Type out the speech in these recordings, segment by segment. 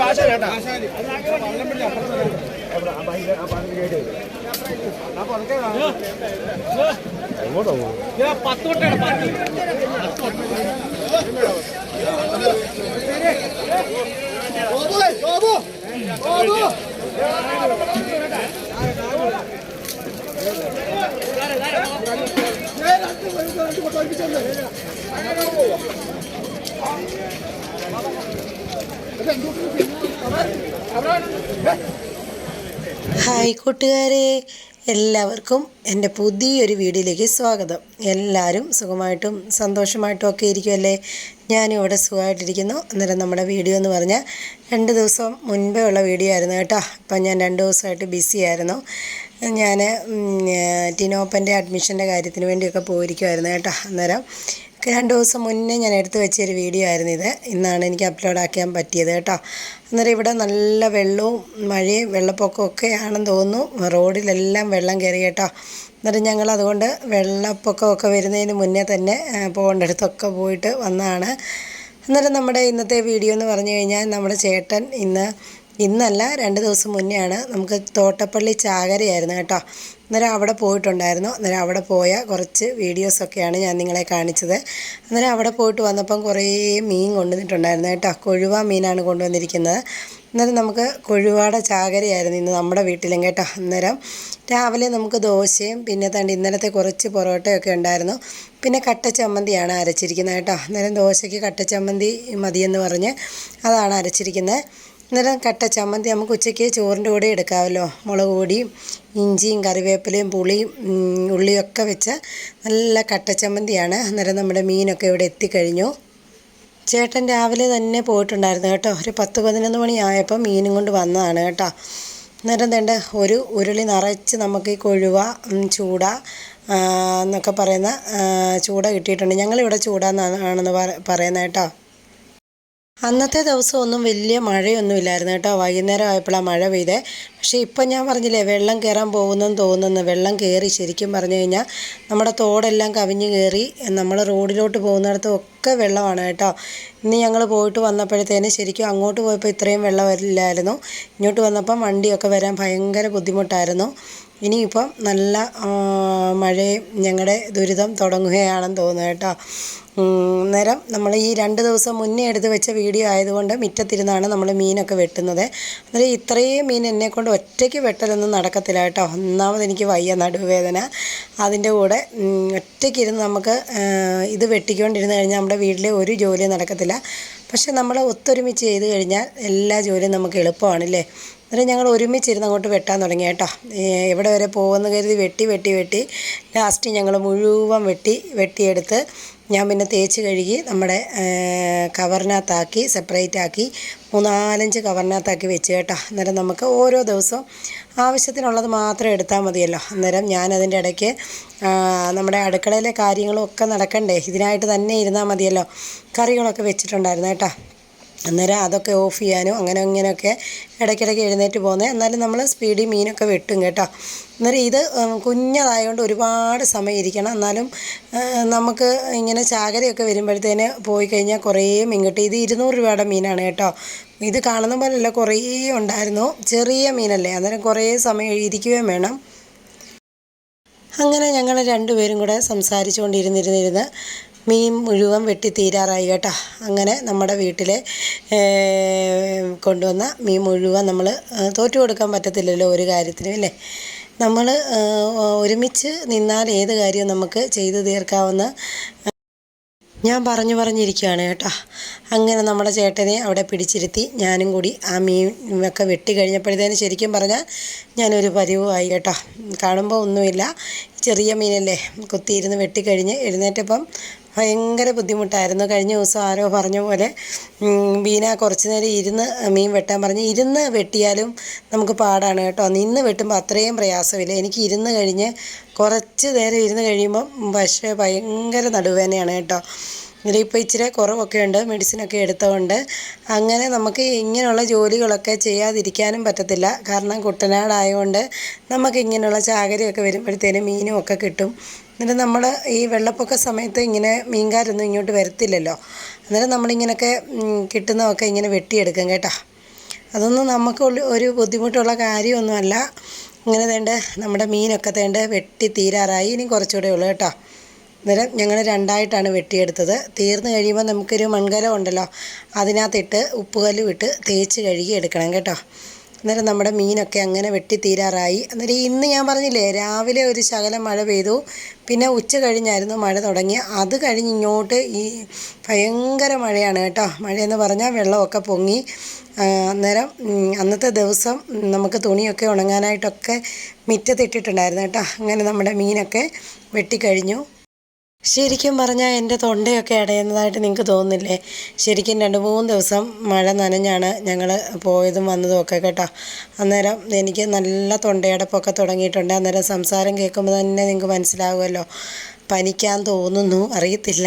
ആശാൻ കേട്ടാ എങ്ങോട്ടോ പത്ത് തൊട്ടാണ് പത്ത് തൊട്ടാണ് ഹായ് കൂട്ടുകാരെ എല്ലാവർക്കും എന്റെ പുതിയൊരു വീഡിയോയിലേക്ക് സ്വാഗതം. എല്ലാവരും സുഖമായിട്ടും സന്തോഷമായിട്ടും ഒക്കെ ഇരിക്കുമല്ലേ ഞാനും ഇവിടെ സുഖമായിട്ടിരിക്കുന്നു. അന്നേരം നമ്മുടെ വീഡിയോ എന്ന് പറഞ്ഞാൽ രണ്ട് ദിവസം മുൻപേ ഉള്ള വീഡിയോ ആയിരുന്നു കേട്ടോ. ഇപ്പം ഞാൻ രണ്ട് ദിവസമായിട്ട് ബിസി ആയിരുന്നു. ഞാൻ ടിനോപ്പന്റെ അഡ്മിഷന്റെ കാര്യത്തിന് വേണ്ടിയൊക്കെ പോയിരിക്കുമായിരുന്നു കേട്ടോ. അന്നേരം രണ്ട് ദിവസം മുന്നേ ഞാൻ എടുത്തു വെച്ചൊരു വീഡിയോ ആയിരുന്നു ഇത്. ഇന്നാണ് എനിക്ക് അപ്ലോഡ് ആക്കാൻ പറ്റിയത് കേട്ടോ. അന്നേരം ഇവിടെ നല്ല വെള്ളവും മഴയും വെള്ളപ്പൊക്കവും ഒക്കെ ആണെന്ന് തോന്നുന്നു. റോഡിലെല്ലാം വെള്ളം കയറി കേട്ടോ. എന്നിട്ട് ഞങ്ങൾ അതുകൊണ്ട് വെള്ളപ്പൊക്കമൊക്കെ വരുന്നതിന് മുന്നേ തന്നെ പോകേണ്ടടുത്തൊക്കെ പോയിട്ട് വന്നതാണ്. അന്നേരം നമ്മുടെ ഇന്നത്തെ വീഡിയോ എന്ന് പറഞ്ഞു കഴിഞ്ഞാൽ നമ്മുടെ ചേട്ടൻ ഇന്ന് ഇന്നല്ല രണ്ട് ദിവസം മുന്നെയാണ് നമുക്ക് തോട്ടപ്പള്ളി ചാകരയായിരുന്നു കേട്ടോ. അന്നേരം അവിടെ പോയിട്ടുണ്ടായിരുന്നു. അന്നേരം അവിടെ പോയ കുറച്ച് വീഡിയോസൊക്കെയാണ് ഞാൻ നിങ്ങളെ കാണിച്ചത്. അന്നേരം അവിടെ പോയിട്ട് വന്നപ്പം കുറേ മീൻ കൊണ്ടുവന്നിട്ടുണ്ടായിരുന്നു കേട്ടോ. കൊഴുവ മീനാണ് കൊണ്ടുവന്നിരിക്കുന്നത്. അന്നേരം നമുക്ക് കൊഴുവാടെ ചാകരയായിരുന്നു ഇന്ന് നമ്മുടെ വീട്ടിലും കേട്ടോ. അന്നേരം രാവിലെ നമുക്ക് ദോശയും പിന്നെ തണ്ട് ഇന്നലത്തെ കുറച്ച് പൊറോട്ടയൊക്കെ ഉണ്ടായിരുന്നു. പിന്നെ കട്ട ചമ്മന്തിയാണ് അരച്ചിരിക്കുന്നത് കേട്ടോ. അന്നേരം ദോശയ്ക്ക് കട്ട ചമ്മന്തി മതിയെന്ന് പറഞ്ഞ് അതാണ് അരച്ചിരിക്കുന്നത്. അന്നേരം കട്ട ചമ്മന്തി നമുക്ക് ഉച്ചയ്ക്ക് ചോറിന്റെ കൂടെ എടുക്കാമല്ലോ. മുളക് പൊടിയും ഇഞ്ചിയും കറിവേപ്പിലയും പുളിയും ഉള്ളിയൊക്കെ വെച്ച നല്ല കട്ട ചമ്മന്തിയാണ്. അന്നേരം നമ്മുടെ മീനൊക്കെ ഇവിടെ എത്തിക്കഴിഞ്ഞു. ചേട്ടൻ രാവിലെ തന്നെ പോയിട്ടുണ്ടായിരുന്നു കേട്ടോ. ഒരു പത്ത് പതിനൊന്ന് മണിയായപ്പോൾ മീനും കൊണ്ട് വന്നതാണ് കേട്ടോ. അന്നേരം തേണ്ട ഒരു ഉരുളി നിറച്ച് നമുക്ക് ഈ കൊഴുവ ചൂട എന്നൊക്കെ പറയുന്ന ചൂട കിട്ടിയിട്ടുണ്ട്. ഞങ്ങളിവിടെ ചൂടാന്നാണെന്ന് പറ- പറയുന്നത് കേട്ടോ. അന്നത്തെ ദിവസം ഒന്നും വലിയ മഴയൊന്നും ഇല്ലായിരുന്നു കേട്ടോ. വൈകുന്നേരം ആയപ്പോഴാണ് മഴ പെയ്തേ. പക്ഷേ ഇപ്പം ഞാൻ പറഞ്ഞില്ലേ വെള്ളം കയറാൻ പോകുന്നെന്ന് തോന്നുന്നു. വെള്ളം കയറി ശരിക്കും പറഞ്ഞു കഴിഞ്ഞാൽ നമ്മുടെ തോടെല്ലാം കവിഞ്ഞ് കയറി നമ്മൾ റോഡിലോട്ട് പോകുന്നിടത്തും ഒക്കെ വെള്ളമാണ് കേട്ടോ. ഇന്ന് ഞങ്ങൾ പോയിട്ട് വന്നപ്പോഴത്തേന് ശരിക്കും അങ്ങോട്ട് പോയപ്പോൾ ഇത്രയും വെള്ളം വരില്ലായിരുന്നു. ഇങ്ങോട്ട് വന്നപ്പം വണ്ടിയൊക്കെ വരാൻ ഭയങ്കര ബുദ്ധിമുട്ടായിരുന്നു. ഇനിയിപ്പം നല്ല മഴയും ഞങ്ങളുടെ ദുരിതം തുടങ്ങുകയാണെന്ന് തോന്നുന്നു കേട്ടോ. നേരം നമ്മൾ ഈ രണ്ട് ദിവസം മുന്നേ എടുത്ത് വെച്ച വീഡിയോ ആയതുകൊണ്ട് മുറ്റത്തിരുന്നാണ് നമ്മൾ മീനൊക്കെ വെട്ടുന്നത്. അന്നേരം ഇത്രയും മീൻ എന്നെക്കൊണ്ട് ഒറ്റയ്ക്ക് വെട്ടലൊന്നും നടക്കത്തില്ല കേട്ടോ. ഒന്നാമത് എനിക്ക് വയ്യ നടുവേദന. അതിന്റെ കൂടെ ഒറ്റയ്ക്കിരുന്ന് നമുക്ക് ഇത് വെട്ടിക്കൊണ്ടിരുന്ന് കഴിഞ്ഞാൽ നമ്മുടെ വീട്ടിൽ ഒരു ജോലിയും നടക്കത്തില്ല. പക്ഷെ നമ്മൾ ഒത്തൊരുമിച്ച് ചെയ്ത് കഴിഞ്ഞാൽ എല്ലാ ജോലിയും നമുക്ക് എളുപ്പമാണല്ലേ? അന്നേരം ഞങ്ങൾ ഒരുമിച്ചിരുന്ന് അങ്ങോട്ട് വെട്ടാൻ തുടങ്ങി കേട്ടോ. എവിടെ വരെ പോകുമെന്ന് കരുതി വെട്ടി വെട്ടി വെട്ടി. ലാസ്റ്റ് ഞങ്ങൾ മുഴുവൻ വെട്ടി വെട്ടിയെടുത്ത് ഞാൻ പിന്നെ തേച്ച് കഴുകി നമ്മുടെ കവറിനകത്താക്കി സെപ്പറേറ്റ് ആക്കി മൂന്നാലഞ്ച് കവറിനകത്താക്കി വെച്ച് കേട്ടോ. അന്നേരം നമുക്ക് ഓരോ ദിവസവും ആവശ്യത്തിനുള്ളത് മാത്രം എടുത്താൽ മതിയല്ലോ. അന്നേരം ഞാനതിന്റെ ഇടയ്ക്ക് നമ്മുടെ അടുക്കളയിലെ കാര്യങ്ങളൊക്കെ നടക്കണ്ടേ? ഇതിനായിട്ട് തന്നെ ഇരുന്നാൽ മതിയല്ലോ. കറികളൊക്കെ വെച്ചിട്ടുണ്ടായിരുന്നു കേട്ടോ. അന്നേരം അതൊക്കെ ഓഫ് ചെയ്യാനും അങ്ങനെ ഇങ്ങനെയൊക്കെ ഇടയ്ക്കിടയ്ക്ക് എഴുന്നേറ്റ് പോകുന്നത് എന്നാലും നമ്മൾ സ്പീഡിൽ മീനൊക്കെ വെട്ടും കേട്ടോ. അന്നേരം ഇത് കുഞ്ഞതായതുകൊണ്ട് ഒരുപാട് സമയം ഇരിക്കണം. എന്നാലും നമുക്ക് ഇങ്ങനെ ചാകരയൊക്കെ വരുമ്പോഴത്തേന് പോയി കഴിഞ്ഞാൽ കുറേ മീൻ കിട്ടും. ഇത് ഇരുന്നൂറ് രൂപയുടെ മീനാണ് കേട്ടോ. ഇത് കാണുന്ന പോലെയല്ല കുറേ ഉണ്ടായിരുന്നു. ചെറിയ മീനല്ലേ. അന്നേരം കുറേ സമയം ഇരിക്കുകയും വേണം. അങ്ങനെ ഞങ്ങൾ രണ്ടുപേരും കൂടെ സംസാരിച്ചുകൊണ്ടിരുന്നിരുന്നിരുന്ന് മീൻ മുഴുവൻ വെട്ടി തീരാറായി കേട്ടോ. അങ്ങനെ നമ്മുടെ വീട്ടിലെ കൊണ്ടുവന്ന മീൻ മുഴുവൻ നമ്മൾ തോറ്റു കൊടുക്കാൻ പറ്റത്തില്ലല്ലോ ഒരു കാര്യത്തിനും അല്ലേ നമ്മൾ ഒരുമിച്ച് നിന്നാൽ ഏത് കാര്യവും നമുക്ക് ചെയ്തു തീർക്കാവുന്ന ഞാൻ പറഞ്ഞു പറഞ്ഞിരിക്കുകയാണ് കേട്ടോ. അങ്ങനെ നമ്മുടെ ചേട്ടനെ അവിടെ പിടിച്ചിരുത്തി ഞാനും കൂടി ആ മീൻ ഒക്കെ വെട്ടി കഴിഞ്ഞപ്പോഴത്തേന് ശരിക്കും പറഞ്ഞാൽ ഞാനൊരു പരിവുമായി കേട്ടോ. കാണുമ്പോൾ ഒന്നുമില്ല. ചെറിയ മീനല്ലേ. കുത്തിയിരുന്ന് വെട്ടിക്കഴിഞ്ഞ് എഴുന്നേറ്റപ്പം ഭയങ്കര ബുദ്ധിമുട്ടായിരുന്നു. കഴിഞ്ഞ ദിവസം ആരോ പറഞ്ഞ പോലെ മീന കുറച്ച് നേരം ഇരുന്ന് മീൻ വെട്ടാൻ പറഞ്ഞ് ഇരുന്ന് വെട്ടിയാലും നമുക്ക് പാടാണ് കേട്ടോ. നിന്ന് വെട്ടുമ്പോൾ അത്രയും പ്രയാസമില്ല. എനിക്ക് ഇരുന്ന് കഴിഞ്ഞ് കുറച്ച് നേരം ഇരുന്ന് കഴിയുമ്പം പക്ഷേ ഭയങ്കര നടുവേനയാണ് കേട്ടോ. ഇതിലിപ്പോൾ ഇച്ചിരി കുറവൊക്കെ ഉണ്ട് മെഡിസിനൊക്കെ എടുത്തതുകൊണ്ട് അങ്ങനെ നമുക്ക് ഇങ്ങനെയുള്ള ജോലികളൊക്കെ ചെയ്യാതിരിക്കാനും പറ്റത്തില്ല. കാരണം കുട്ടനാടായതുകൊണ്ട് നമുക്ക് ഇങ്ങനെയുള്ള ചാകരയൊക്കെ വരുമ്പോഴത്തേനും മീനും ഒക്കെ കിട്ടും. എന്നിട്ട് നമ്മൾ ഈ വെള്ളപ്പൊക്ക സമയത്ത് ഇങ്ങനെ മീൻകാരൊന്നും ഇങ്ങോട്ട് വരത്തില്ലല്ലോ. അന്നേരം നമ്മളിങ്ങനെയൊക്കെ കിട്ടുന്നതൊക്കെ ഇങ്ങനെ വെട്ടിയെടുക്കും കേട്ടോ. അതൊന്നും നമുക്ക് ഒരു ബുദ്ധിമുട്ടുള്ള കാര്യമൊന്നുമല്ല. ഇങ്ങനെ തേണ്ട നമ്മുടെ മീനൊക്കെ തേണ്ട വെട്ടി തീരാറായി. ഇനി കുറച്ചുകൂടെ ഉള്ളൂ കേട്ടോ. അന്നേരം ഞങ്ങൾ രണ്ടായിട്ടാണ് വെട്ടിയെടുത്തത്. തീർന്നു കഴിയുമ്പോൾ നമുക്കൊരു മൺകലം ഉണ്ടല്ലോ അതിനകത്തിട്ട് ഉപ്പുകല്ലും ഇട്ട് തേച്ച് കഴുകി എടുക്കണം കേട്ടോ. അന്നേരം നമ്മുടെ മീനൊക്കെ അങ്ങനെ വെട്ടി തീരാറായി അന്നേരം ഇന്ന് ഞാൻ പറഞ്ഞില്ലേ രാവിലെ ഒരു ശകലം മഴ പെയ്തു പിന്നെ ഉച്ച കഴിഞ്ഞായിരുന്നു മഴ തുടങ്ങി. അത് കഴിഞ്ഞ് ഇങ്ങോട്ട് ഈ ഭയങ്കര മഴയാണ് കേട്ടോ. മഴയെന്ന് പറഞ്ഞാൽ വെള്ളമൊക്കെ പൊങ്ങി. അന്നേരം അന്നത്തെ ദിവസം നമുക്ക് തുണിയൊക്കെ ഉണങ്ങാനായിട്ടൊക്കെ മിറ്റത്തിട്ടിട്ടുണ്ടായിരുന്നു കേട്ടോ. അങ്ങനെ നമ്മുടെ മീനൊക്കെ വെട്ടിക്കഴിഞ്ഞു. ശരിക്കും പറഞ്ഞാൽ എന്റെ തൊണ്ടയൊക്കെ അടയുന്നതായിട്ട് നിങ്ങൾക്ക് തോന്നുന്നില്ലേ? ശരിക്കും രണ്ട് മൂന്ന് ദിവസം മഴ നനഞ്ഞാണ് ഞങ്ങൾ പോയതും വന്നതും ഒക്കെ കേട്ടോ. അന്നേരം എനിക്ക് നല്ല തൊണ്ടയടപ്പൊക്കെ തുടങ്ങിയിട്ടുണ്ട്. അന്നേരം സംസാരം കേൾക്കുമ്പോൾ തന്നെ നിങ്ങൾക്ക് മനസ്സിലാവുമല്ലോ. പനിക്കാൻ തോന്നുന്നു അറിയത്തില്ല.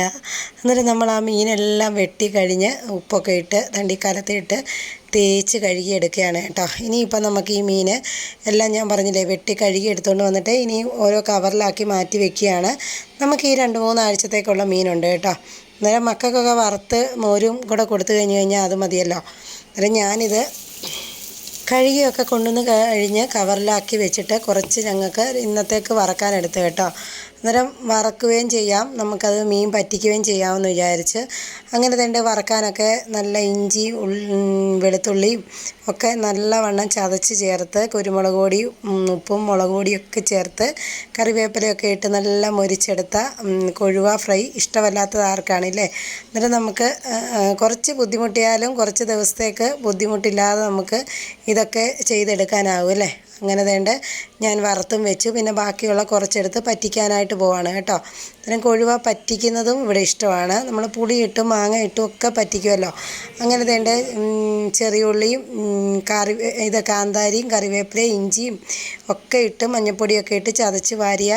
എന്നിട്ട് നമ്മൾ ആ മീനെല്ലാം വെട്ടി കഴിഞ്ഞ് ഉപ്പൊക്കെ ഇട്ട് തണ്ടിക്കാലത്തിട്ട് തേച്ച് കഴുകിയെടുക്കുകയാണ് കേട്ടോ. ഇനിയിപ്പോൾ നമുക്ക് ഈ മീൻ എല്ലാം ഞാൻ പറഞ്ഞില്ലേ വെട്ടി കഴുകി എടുത്തുകൊണ്ട് വന്നിട്ട് ഇനി ഓരോ കവറിലാക്കി മാറ്റി വെക്കുകയാണ്. നമുക്ക് ഈ രണ്ട് മൂന്നാഴ്ചത്തേക്കുള്ള മീനുണ്ട് കേട്ടോ. അന്നേരം മക്കൾക്കൊക്കെ വറുത്ത് മോരും കൂടെ കൊടുത്തു കഴിഞ്ഞ് കഴിഞ്ഞാൽ അത് മതിയല്ലോ. അന്നേരം ഞാനിത് കഴുകിയൊക്കെ കൊണ്ടുവന്ന് കഴിഞ്ഞ് കവറിലാക്കി വെച്ചിട്ട് കുറച്ച് ഞങ്ങൾക്ക് ഇന്നത്തേക്ക് വറക്കാനെടുത്ത് കേട്ടോ. അന്നേരം വറക്കുകയും ചെയ്യാം. നമുക്കത് മീൻ പറ്റിക്കുകയും ചെയ്യാമെന്ന് വിചാരിച്ച് അങ്ങനെ തന്നെ വറക്കാനൊക്കെ നല്ല ഇഞ്ചി വെളുത്തുള്ളിയും ഒക്കെ നല്ലവണ്ണം ചതച്ച് ചേർത്ത് കുരുമുളക് പൊടിയും ഉപ്പും മുളക് പൊടിയൊക്കെ ചേർത്ത് കറിവേപ്പിലയൊക്കെ ഇട്ട് നല്ല മൊരിച്ചെടുത്ത കൊഴുവ ഫ്രൈ ഇഷ്ടമല്ലാത്തത് ആർക്കാണില്ലേ? അന്നേരം നമുക്ക് കുറച്ച് ബുദ്ധിമുട്ടിയാലും കുറച്ച് ദിവസത്തേക്ക് ബുദ്ധിമുട്ടില്ലാതെ നമുക്ക് ഇതൊക്കെ ചെയ്തെടുക്കാനാവും അല്ലേ? അങ്ങനെ വേണ്ട ഞാൻ വറുത്തും വെച്ചു. പിന്നെ ബാക്കിയുള്ള കുറച്ചെടുത്ത് പറ്റിക്കാനായിട്ട് പോവാണ് കേട്ടോ. അന്നേരം കൊഴുവ പറ്റിക്കുന്നതും ഇവിടെ ഇഷ്ടമാണ്. നമ്മൾ പുളി ഇട്ടും മാങ്ങ ഇട്ടും ഒക്കെ പറ്റിക്കുമല്ലോ. അങ്ങനെ വേണ്ട ചെറിയുള്ളിയും കറി ഇത് കാന്താരിയും കറിവേപ്പിലയും ഇഞ്ചിയും ഒക്കെ ഇട്ട് മഞ്ഞൾപ്പൊടിയൊക്കെ ഇട്ട് ചതച്ച് വാരിയ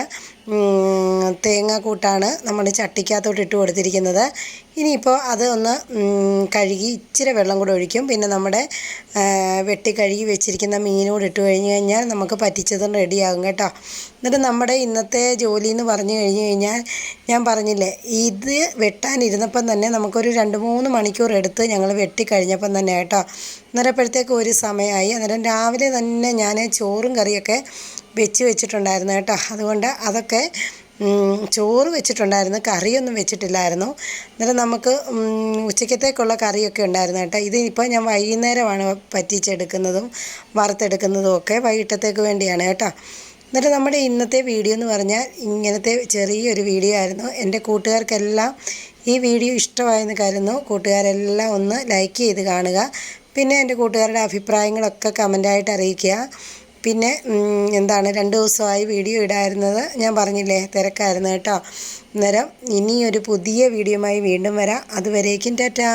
തേങ്ങ തേങ്ങാക്കൂട്ടാണ് നമ്മൾ ചട്ടിക്കകത്തോട്ട് ഇട്ട് കൊടുത്തിരിക്കുന്നത്. ഇനിയിപ്പോൾ അത് ഒന്ന് കഴുകി ഇച്ചിരി വെള്ളം കൂടെ ഒഴിക്കും. പിന്നെ നമ്മുടെ വെട്ടി കഴുകി വെച്ചിരിക്കുന്ന മീനൂടെ ഇട്ട് കഴിഞ്ഞ് കഴിഞ്ഞാൽ നമുക്ക് പറ്റിച്ചതും റെഡിയാകും കേട്ടോ. എന്നിട്ട് നമ്മുടെ ഇന്നത്തെ ജോലി എന്ന് പറഞ്ഞു കഴിഞ്ഞ് കഴിഞ്ഞാൽ ഞാൻ പറഞ്ഞില്ലേ ഇത് വെട്ടാനിരുന്നപ്പം തന്നെ നമുക്കൊരു രണ്ട് മൂന്ന് മണിക്കൂർ എടുത്ത് ഞങ്ങൾ വെട്ടി കഴിഞ്ഞപ്പം തന്നെ കേട്ടോ. അന്നേരപ്പോഴത്തേക്ക് ഒരു സമയമായി. അന്നേരം രാവിലെ തന്നെ ഞാൻ ചോറും കറിയൊക്കെ വെച്ച് വെച്ചിട്ടുണ്ടായിരുന്നു കേട്ടോ. അതുകൊണ്ട് അതൊക്കെ ചോറ് വെച്ചിട്ടുണ്ടായിരുന്നു കറിയൊന്നും വെച്ചിട്ടില്ലായിരുന്നു. അന്നേരം നമുക്ക് ഉച്ചക്കത്തേക്കുള്ള കറിയൊക്കെ ഉണ്ടായിരുന്നു കേട്ടോ. ഇതിപ്പോൾ ഞാൻ വൈകുന്നേരമാണ് പറ്റിച്ചെടുക്കുന്നതും വറുത്തെടുക്കുന്നതും ഒക്കെ വൈകിട്ടത്തേക്ക് വേണ്ടിയാണ് കേട്ടോ. എന്നിട്ട് നമ്മുടെ ഇന്നത്തെ വീഡിയോ എന്ന് പറഞ്ഞാൽ ഇങ്ങനത്തെ ചെറിയൊരു വീഡിയോ ആയിരുന്നു. എന്റെ കൂട്ടുകാർക്കെല്ലാം ഈ വീഡിയോ ഇഷ്ടമായെന്ന് കരുതുന്നു. കൂട്ടുകാരെല്ലാം ഒന്ന് ലൈക്ക് ചെയ്ത് കാണുക. പിന്നെ എന്റെ കൂട്ടുകാരുടെ അഭിപ്രായങ്ങളൊക്കെ കമന്റായിട്ട് അറിയിക്കുക. പിന്നെ എന്താണ് രണ്ട് ദിവസമായി വീഡിയോ ഇടായിരുന്നത്. ഞാൻ പറഞ്ഞില്ലേ തിരക്കായിരുന്നു കേട്ടോ. അന്നേരം ഇനിയൊരു പുതിയ വീഡിയോയുമായി വീണ്ടും വരാം. അതുവരേക്കും ടാറ്റാ.